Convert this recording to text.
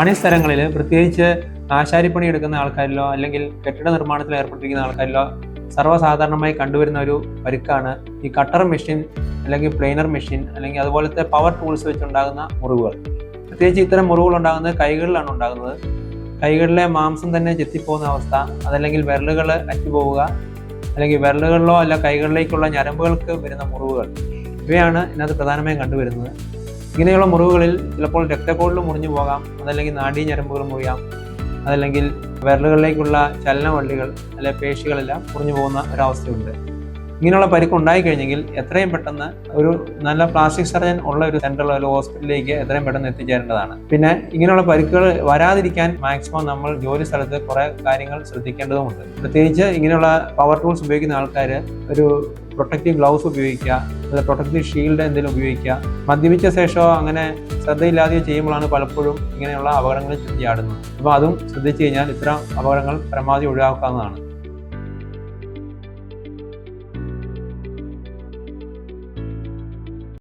പണിസ്ഥലങ്ങളിൽ പ്രത്യേകിച്ച് ആശാരിപ്പണി എടുക്കുന്ന ആൾക്കാരിലോ അല്ലെങ്കിൽ കെട്ടിട നിർമ്മാണത്തിൽ ഏർപ്പെട്ടിരിക്കുന്ന ആൾക്കാരിലോ സർവസാധാരണമായി കണ്ടുവരുന്ന ഒരു പരുക്കാണ് ഈ കട്ടർ മെഷീൻ അല്ലെങ്കിൽ പ്ലെയിനർ മെഷീൻ അല്ലെങ്കിൽ അതുപോലത്തെ പവർ ടൂൾസ് വെച്ചുണ്ടാകുന്ന മുറിവുകൾ. പ്രത്യേകിച്ച് ഇത്തരം മുറിവുകൾ ഉണ്ടാകുന്നത് കൈകളിലാണ് ഉണ്ടാകുന്നത്. കൈകളിലെ മാംസം തന്നെ ചെത്തിപ്പോകുന്ന അവസ്ഥ അതല്ലെങ്കിൽ വിരലുകൾ അറ്റുപോവുക അല്ലെങ്കിൽ വിരലുകളിലോ അല്ല കൈകളിലേക്കുള്ള ഞരമ്പുകൾക്ക് വരുന്ന മുറിവുകൾ. ഇവയാണ് ഇതിനകത്ത് പ്രധാനമായും കണ്ടുവരുന്നത്. ഇങ്ങനെയുള്ള മുറിവുകളിൽ ചിലപ്പോൾ രക്തക്കോളിൽ മുറിഞ്ഞു പോകാം അതല്ലെങ്കിൽ നാഡീ ഞരമ്പുകൾ മുറിയാം അതല്ലെങ്കിൽ വിരലുകളിലേക്കുള്ള ചലനവള്ളികൾ അല്ലെ പേശികളെല്ലാം മുറിഞ്ഞു പോകുന്ന ഒരവസ്ഥയുണ്ട്. ഇങ്ങനെയുള്ള പരിക്ക് ഉണ്ടായിക്കഴിഞ്ഞെങ്കിൽ എത്രയും പെട്ടെന്ന് ഒരു നല്ല പ്ലാസ്റ്റിക് സർജൻ ഉള്ള ഒരു സെന്റർ അല്ലെങ്കിൽ ഹോസ്പിറ്റലിലേക്ക് എത്രയും പെട്ടെന്ന് എത്തിച്ചേരേണ്ടതാണ്. പിന്നെ ഇങ്ങനെയുള്ള പരിക്കുകൾ വരാതിരിക്കാൻ മാക്സിമം നമ്മൾ ജോലി സ്ഥലത്ത് കുറേ കാര്യങ്ങൾ ശ്രദ്ധിക്കേണ്ടതുമുണ്ട്. പ്രത്യേകിച്ച് ഇങ്ങനെയുള്ള പവർ ടൂൾസ് ഉപയോഗിക്കുന്ന ആൾക്കാർ ഒരു പ്രൊട്ടക്റ്റീവ് ഗ്ലൗസ് ഉപയോഗിക്കുക അല്ല പ്രൊട്ടക്റ്റീവ് ഷീൽഡ് എന്തെങ്കിലും ഉപയോഗിക്കുക. മദ്യപിച്ച ശേഷമോ അങ്ങനെ ശ്രദ്ധയില്ലാതെ ചെയ്യുമ്പോഴാണ് പലപ്പോഴും ഇങ്ങനെയുള്ള അപകടങ്ങളിൽ ചെന്ന് ചാടുന്നത് അപ്പോൾ അതും ശ്രദ്ധിച്ചു കഴിഞ്ഞാൽ ഇത്തരം അപകടങ്ങൾ പരമാവധി ഒഴിവാക്കാവുന്നതാണ്.